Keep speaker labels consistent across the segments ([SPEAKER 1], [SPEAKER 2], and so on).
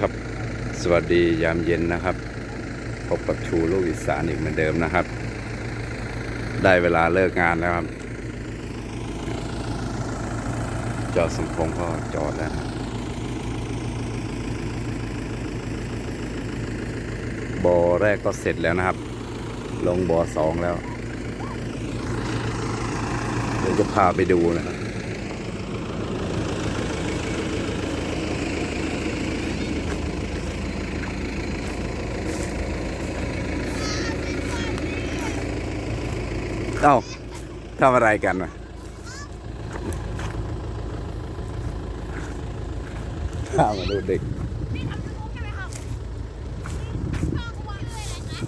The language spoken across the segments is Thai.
[SPEAKER 1] ครับ สวัสดียามเย็นนะครับ พบกับชูลูกอีสานอีกเหมือนเดิมนะครับ ได้เวลาเลิกงานแล้วครับ จอดสมพงก็จอดแล้วนะบบอแรกก็เสร็จแล้วนะครับ ลงบอสองแล้ว เดี๋ยวจะพาไปดูนะครับ เอ้าทำอะไรกันนะข้ามาดูเด็ก
[SPEAKER 2] นี่ทำยูทูบใช่ไหมครับช่องว่าชื่ออะไรนะ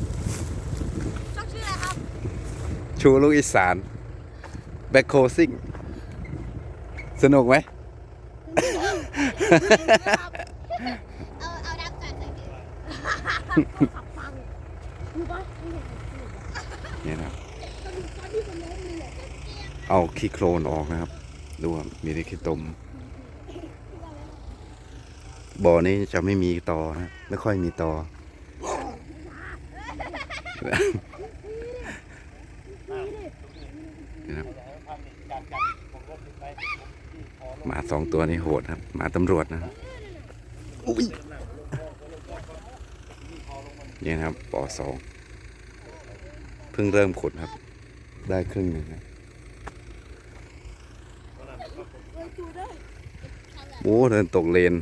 [SPEAKER 2] ช่องชื่ออะไรครับ
[SPEAKER 1] ชูลูกอีสาน แบ็คโคซิ่ง สนุกไหม
[SPEAKER 2] เอาเอาดับจัดใส่ดิขับฟังรู้ปะ
[SPEAKER 1] นี่นะครับ
[SPEAKER 2] ตอนตอนที่ผมล้มเลยอะ
[SPEAKER 1] เอาขี้โคลนออกนะครับ ดูครับมีแต่ขี้ตม บ่อนี้จะไม่มีตอนะไม่ค่อยมีตอ หมาสองตัวนี้โหดครับ หมาตำรวจนะนี่นะครับปอสองเพิ่งเริ่มขุดครับ ได้ครึ่งหนึ่งนะ โอ้เดินตกเลน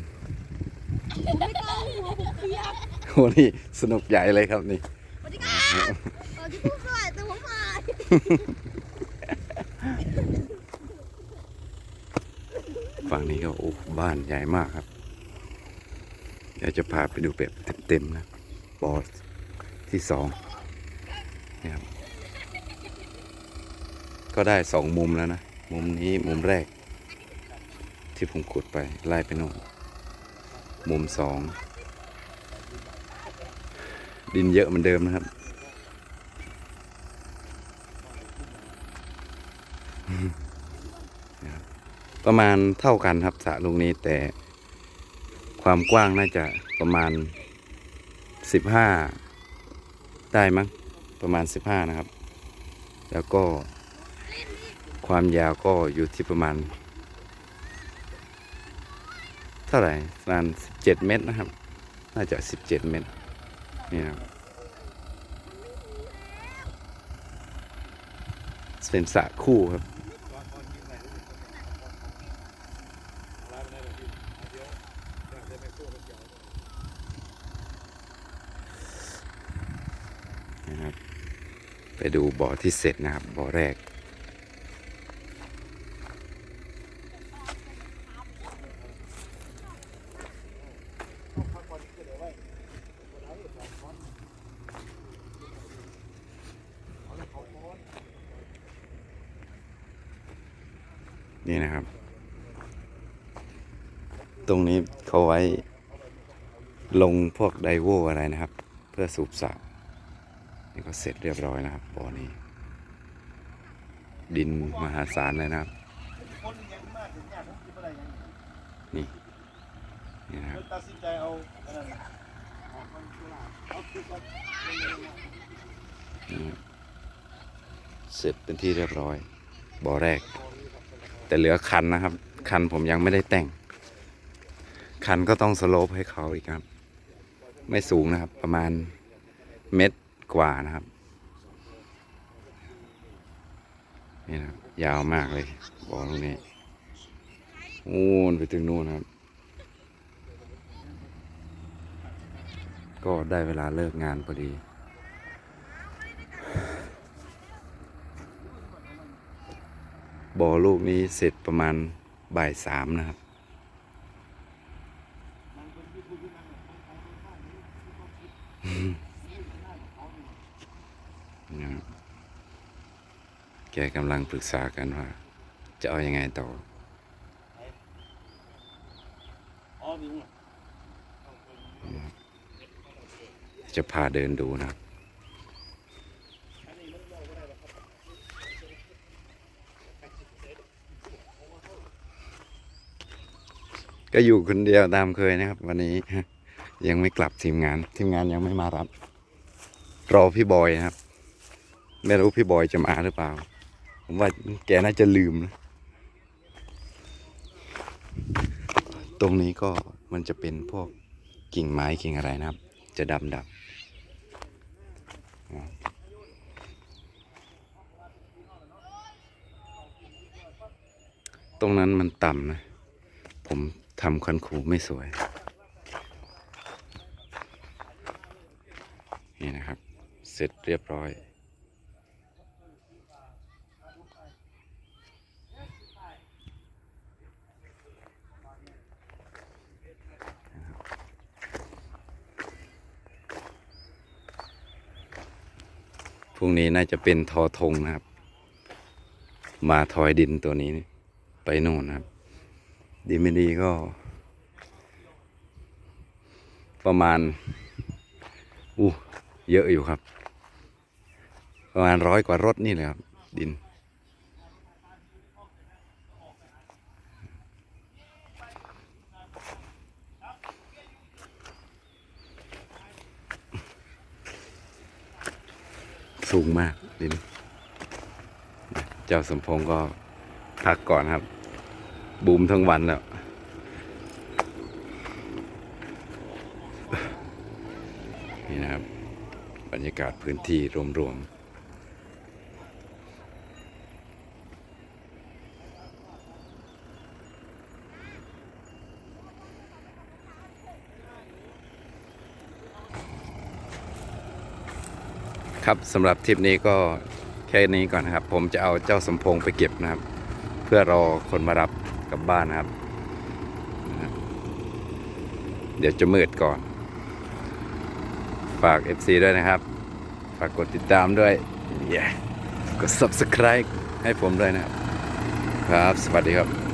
[SPEAKER 2] ไม่ต้องหัวผมเปียก
[SPEAKER 1] โอ้นี่สนุกใหญ่เลยครับนี่
[SPEAKER 2] สวัสดีครับเออที่พูดสวยแต่ผมหาย
[SPEAKER 1] ฝั่งนี้ก็โอ้บ้านใหญ่มากครับ เดี๋ยวจะพาไปดูแบบเต็มๆนะบอสที่สองนี่ครับก็ได้สองมุมแล้วนะ มุมนี้มุมแรก ที่ผมขุดไปไล่ไปโน่นมุมสอง ดินเยอะเหมือนเดิมนะครับ ประมาณเท่ากันครับสระลูกนี้แต่ความกว้างน่าจะประมาณสิบห้าได้มั้งประมาณสิบห้านะครับ แล้วก็ความยาวก็อยู่ที่ประมาณ เท่าไหร่ประมาณสิบเจ็ดเมตรนะครับ น่าจะสิบเจ็ดเมตรนี่ครับเป็นสระคู่ครับนะครับ ไปดูบ่อที่เสร็จนะครับบ่อแรก นี่นะครับ ตรงนี้เขาไว้ลงพวกไดโวอะไรนะครับ เพื่อสูบสระนี่ก็เสร็จเรียบร้อยนะครับบ่อนี้ ดินมหาศาลเลยนะครับ นี่นี่นะครับ
[SPEAKER 3] เส
[SPEAKER 1] ร็จเป็นที่เรียบร้อยบ่อแรก แต่เหลือคันนะครับ คันผมยังไม่ได้แต่ง คันก็ต้องสโลปให้เขาอีกครับ ไม่สูงนะครับ ประมาณเม็ดกว่านะครับ นี่นะครับ ยาวมากเลยบ่อตรงนี้นู่นไปถึงนู่นครับ ก็ได้เวลาเลิกงานพอดี บ่อลูกนี้เสร็จประมาณบ่ายสามนะครับนะครับ แกกำลังปรึกษากันว่า จะเอาอยัางไงต่อ
[SPEAKER 3] อ๋อนี่
[SPEAKER 1] จะพาเดินดูนะครับ ก็อยู่คนเดียวตามเคยนะครับ วันนี้ยังไม่กลับทีมงาน ทีมงานยังไม่มารับ รอพี่บอยนะครับไม่รู้พี่บอยจะมาหรือเปล่า ผมว่าแกน่าจะลืมนะตรงนี้ก็มันจะเป็นพวกกิ่งไม้กิ่งอะไรนะครับ จะดำดำตรงนั้นมันต่ำนะ ผม ทำคันคูไม่สวย นี่นะครับ เสร็จเรียบร้อยพรุ่งนี้น่าจะเป็นทอทงนะครับ มาทอยดินตัวนี้ไปโน่นนะครับ ดีไม่ดีก็ ประมาณอู้เยอะอยู่ครับ ประมาณร้อยกว่ารถนี่เลยครับ ดิน สูงมากดิน เจ้าสมพงษ์ก็พักก่อนครับ บูมทั้งวันแล้ว นี่นะครับ บรรยากาศพื้นที่รวมๆครับสำหรับทริปนี้ก็แค่นี้ก่อนนะครับ ผมจะเอาเจ้าสมพงษ์ไปเก็บนะครับ เพื่อรอคนมารับ ลับบ้านนะครับ เดี๋ยวจะมืดก่อน ฝาก FC ด้วยนะครับ ฝากกดติดตามด้วย yeah. กด subscribe ให้ผมด้วยนะครับ ครับ สวัสดีครับ